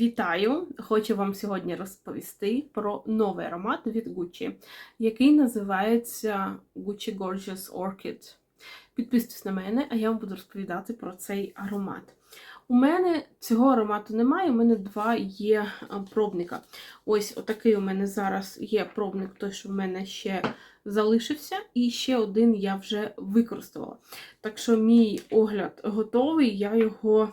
Вітаю! Хочу вам сьогодні розповісти про новий аромат від Gucci, який називається Gucci Gorgeous Orchid. Підписуйтесь на мене, а я вам буду розповідати про цей аромат. У мене цього аромату немає, у мене два є пробника. Ось отакий у мене зараз є пробник, той, що в мене ще залишився, і ще один я вже використала. Так що мій огляд готовий, я його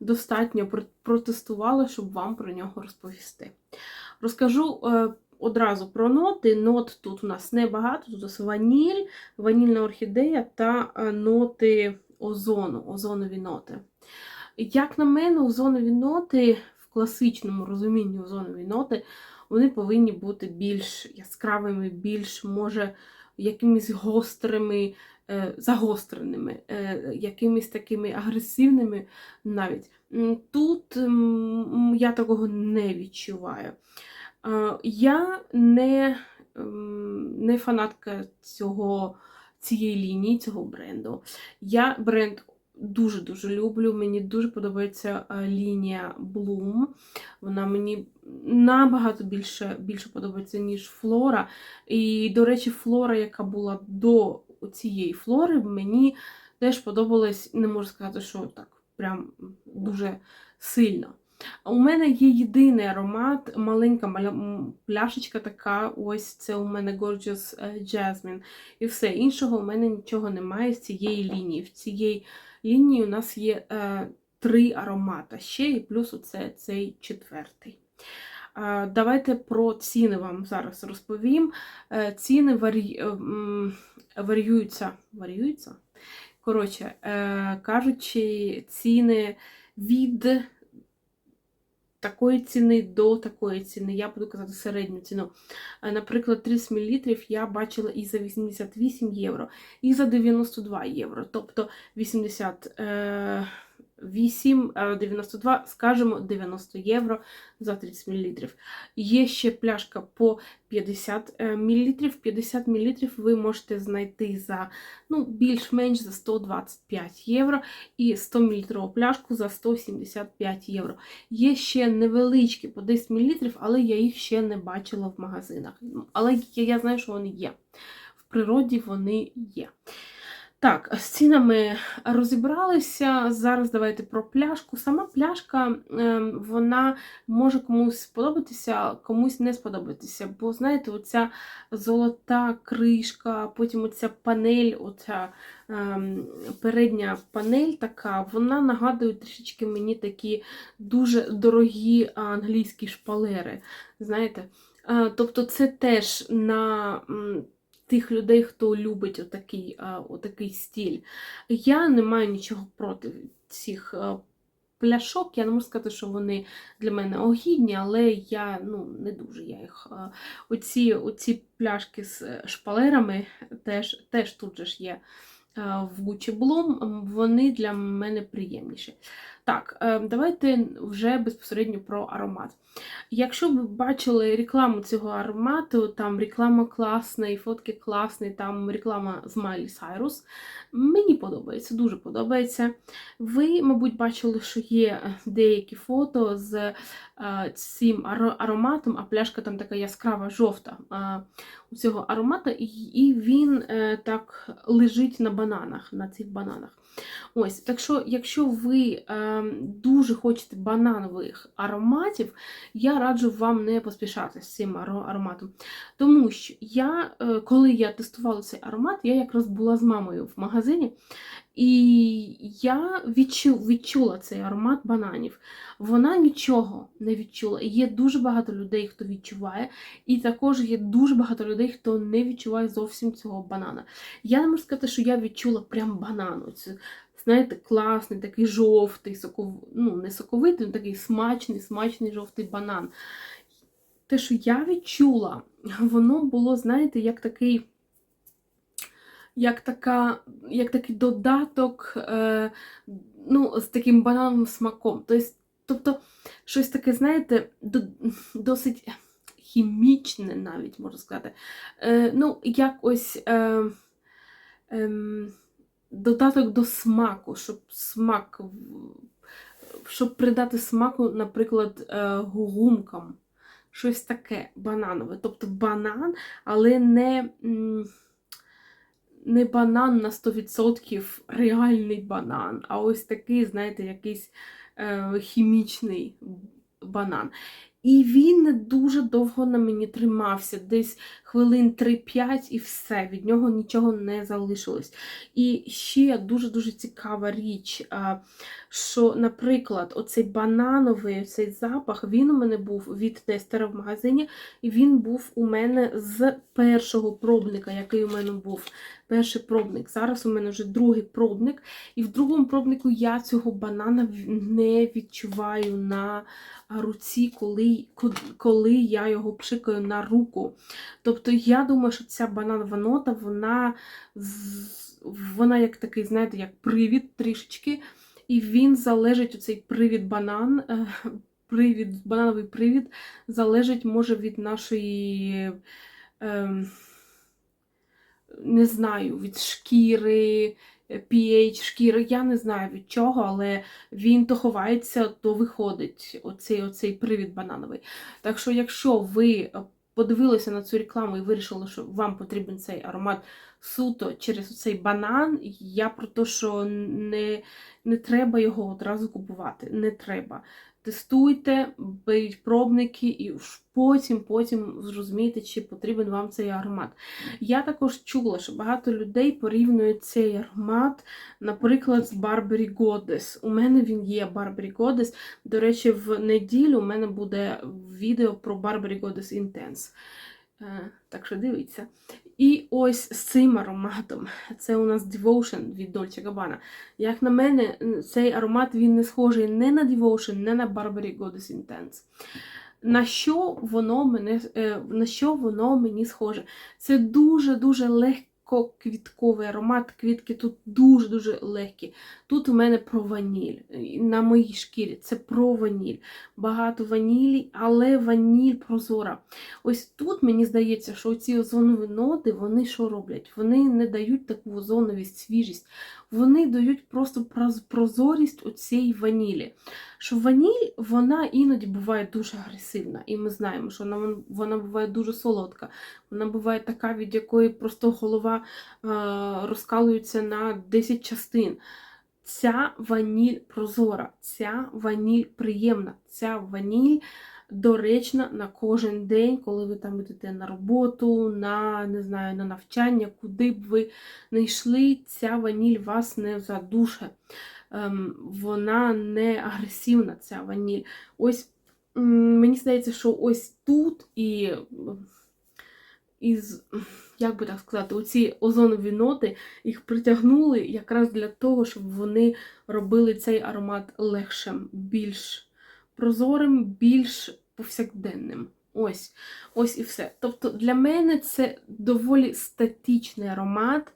достатньо пр- протестувала, щоб вам про нього розповісти. Розкажу е, одразу про ноти. Нот тут у нас небагато, тут у нас ваніль, ванільна орхідея та е, ноти озону, озонові ноти. Як на мене, озонові ноти в класичному розумінні озонові ноти, вони повинні бути більш яскравими, більш, може, якимись гострими, загостреними, е, якимись такими агресивними навіть. Тут я такого не відчуваю. Е, Я не, ем, не фанатка цього, цієї лінії, цього бренду. Я бренд дуже-дуже люблю. Мені дуже подобається е, лінія Bloom. Вона мені набагато більше, більше подобається, ніж Флора. І, до речі, Флора, яка була до цієї флори, мені теж подобалась, не можу сказати, що так прям дуже сильно. У мене є єдиний аромат, маленька пляшечка така, ось це у мене Gorgeous е, Jasmine. І все. Іншого у мене нічого немає з цієї лінії. В цієї лінії у нас є е, три аромата ще, і плюс оце цей четвертий. Е, Давайте про ціни вам зараз розповім. Е, Ціни варі варіюються. Варіюються? Коротше, е, кажучи, ціни від такої ціни до такої ціни, я буду казати середню ціну. Е, наприклад, 30 мл я бачила і за 88 євро, і за 92 євро. Тобто 80. 8,92, скажімо, 90 євро за 30 мл. Є ще пляшка по 50 мл. 50 мл ви можете знайти за ну, більш-менш за 125 євро і 100 мл пляшку за 175 євро. Є ще невеличкі по 10 мл, але я їх ще не бачила в магазинах. Але я знаю, що вони є. В природі вони є. Так, з цінами розібралися. Зараз давайте про пляшку. Сама пляшка, ем, вона може комусь сподобатися, комусь не сподобатися. Бо, знаєте, оця золота кришка, потім оця панель, оця ем, передня панель така, вона нагадує трішечки мені такі дуже дорогі англійські шпалери. Знаєте? Е, Тобто це теж на тих людей, хто любить отакий, отакий стіль. Я не маю нічого проти цих пляшок. Я не можу сказати, що вони для мене огідні, але я ну, не дуже я їх. Оці, оці пляшки з е, шпалерами теж, теж тут же ж є в Gucci Bloom, вони для мене приємніші. Так, е, давайте вже безпосередньо про аромат. Якщо ви бачили рекламу цього аромату, там реклама класна, і фотки класні, там реклама з Майлі Сайрус. Мені подобається, дуже подобається. Ви, мабуть, бачили, що є деякі фото з е, цим ароматом, а пляшка там така яскрава жовта е, у цього аромата, і, він так лежить на бананах, на цих бананах. Ось, так що, якщо ви е, дуже хочете бананових ароматів, я раджу вам не поспішати з цим ароматом. Тому що я, е, коли я тестувала цей аромат, я якраз була з мамою в магазині, і я відчу, відчула цей аромат бананів. Вона нічого не відчула. І Є дуже багато людей, хто відчуває, і також є дуже багато людей, хто не відчуває зовсім цього банана. Я не можу сказати, що я відчула прям банану. Це, знаєте, класний, такий жовтий, соков... ну, не соковитий, але такий смачний, смачний жовтий банан. Те, що я відчула, воно було, знаєте, як такий. Як, така, як такий додаток е, ну, з таким банановим смаком. Тобто, тобто щось таке, знаєте, до, досить хімічне, навіть можна сказати. Е, ну, як е, е, додаток до смаку, щоб смак щоб придати смаку, наприклад, е, гумкам. Щось таке бананове. Тобто банан, але не, не банан на 100% реальний банан, а ось такий, знаєте, якийсь е, хімічний банан. І він дуже довго на мені тримався, десь хвилин 3-5 і все, від нього нічого не залишилось. І ще дуже-дуже цікава річ, що, наприклад, оцей банановий цей запах, він у мене був від тестера в магазині, і він був у мене з першого пробника, який у мене був. Перший пробник. Зараз у мене вже другий пробник, і в другому пробнику я цього банана не відчуваю на руці, коли, коли я його пшикаю на руку. Тобто я думаю, що ця бананова нота, вона, вона як такий, знаєте, як привід трішечки, і він залежить, оцей привід банан, е, привід, банановий привід залежить, може, від нашої. ем, не знаю, від шкіри, е, pH шкіри, я не знаю від чого, але він то ховається, то виходить оцей, оцей привід банановий. Так що, якщо ви е, подивилися на цю рекламу і вирішили, що вам потрібен цей аромат суто через цей банан, я про те, що не, не треба його одразу купувати. Не треба. Тестуйте, беріть пробники і потім, потім зрозумієте, чи потрібен вам цей аромат. Я також чула, що багато людей порівнюють цей аромат, наприклад, з Burberry Goddess. У мене він є Burberry Goddess. До речі, в неділю у мене буде відео про Burberry Goddess Intense. Е, Так що дивіться. І ось з цим ароматом. Це у нас Devotion від Dolce Gabbana. Як на мене, цей аромат він не схожий не на Devotion, не на Barbary Goddess Intense. На що воно мене, е, на що воно мені схоже? Це дуже-дуже легкоквітковий аромат. Квітки тут дуже-дуже легкі. Тут у мене про ваніль. На моїй шкірі це про ваніль. Багато ванілі, але ваніль прозора. Ось тут мені здається, що ці озонові ноти, вони що роблять? Вони не дають таку озоновість, свіжість. Вони дають просто проз- прозорість оцієї ванілі. Що ваніль, вона іноді буває дуже агресивна, і ми знаємо, що вона, вона буває дуже солодка. Вона буває така, від якої просто голова е, розкалується на 10 частин. Ця ваніль прозора, ця ваніль приємна, ця ваніль доречна на кожен день, коли ви там йдете на роботу, на не знаю, на навчання, куди б ви не йшли, ця ваніль вас не задуше. Ем, вона не агресивна, ця ваніль. Ось мені здається, що ось тут і із, як би так сказати, оці озонові ноти їх притягнули якраз для того, щоб вони робили цей аромат легшим, більш прозорим, більш повсякденним. Ось, ось і все. Тобто для мене це доволі статичний аромат.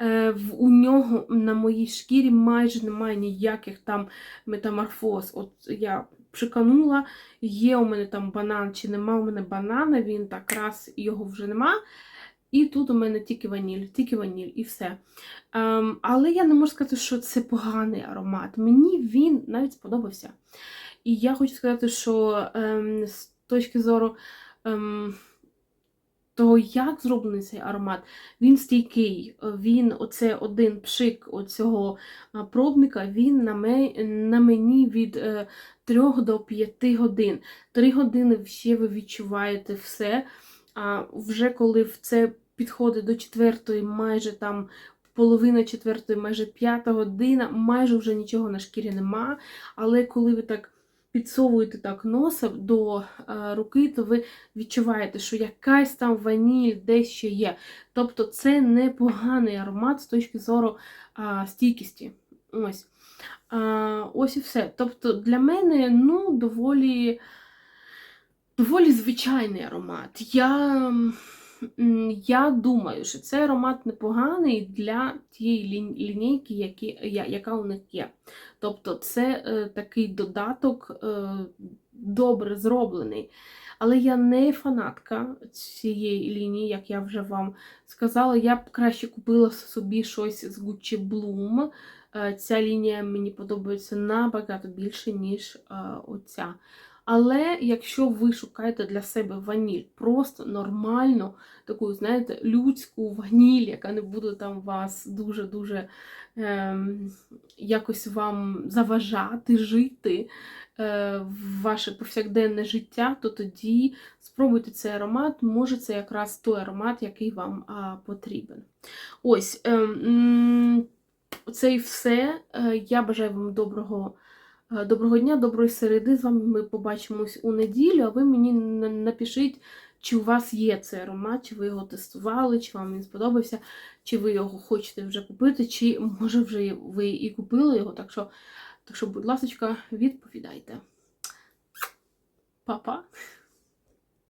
Е, У нього на моїй шкірі майже немає ніяких там метаморфоз. От я пшиканула, є у мене там банан чи нема у мене банана, він так раз його вже нема. І тут у мене тільки ваніль, тільки ваніль і все. Ем, але я не можу сказати, що це поганий аромат. Мені він навіть сподобався. І я хочу сказати, що ем, з точки зору ем, того, як зроблений цей аромат, він стійкий. Він, оце один пшик оцього пробника, він на, ме, на мені від е, 3 до 5 годин. 3 години ще ви відчуваєте все. А вже коли це підходить до четвертої, майже там половина четвертої, майже п'ята година, майже вже нічого на шкірі нема. Але коли ви так підсовуєте так носа до е, руки, то ви відчуваєте, що якась там ваніль десь ще є. Тобто це непоганий аромат з точки зору а, стійкості. Ось. А, ось і все. Тобто для мене ну, доволі, доволі звичайний аромат. Я, я думаю, що цей аромат непоганий для тієї лінійки, які, яка у них є. Тобто це е, такий додаток е, добре зроблений. Але я не фанатка цієї лінії, як я вже вам сказала. Я б краще купила собі щось з Gucci Bloom. Е, Ця лінія мені подобається набагато більше, ніж е, оця. Але якщо ви шукаєте для себе ваніль, просто нормальну, таку, знаєте, людську ваніль, яка не буде там вас дуже-дуже ем, якось вам заважати жити е, в ваше повсякденне життя, то тоді спробуйте цей аромат. Може, це якраз той аромат, який вам а, потрібен. Ось. ем, це і все. Е, Я бажаю вам доброго, е, доброго дня, доброї середи. З вами ми побачимось у неділю, а ви мені напишіть, чи у вас є цей аромат, чи ви його тестували, чи вам він сподобався, чи ви його хочете вже купити, чи може вже ви і купили його. Так що, так що будь ласка, відповідайте. Па-па!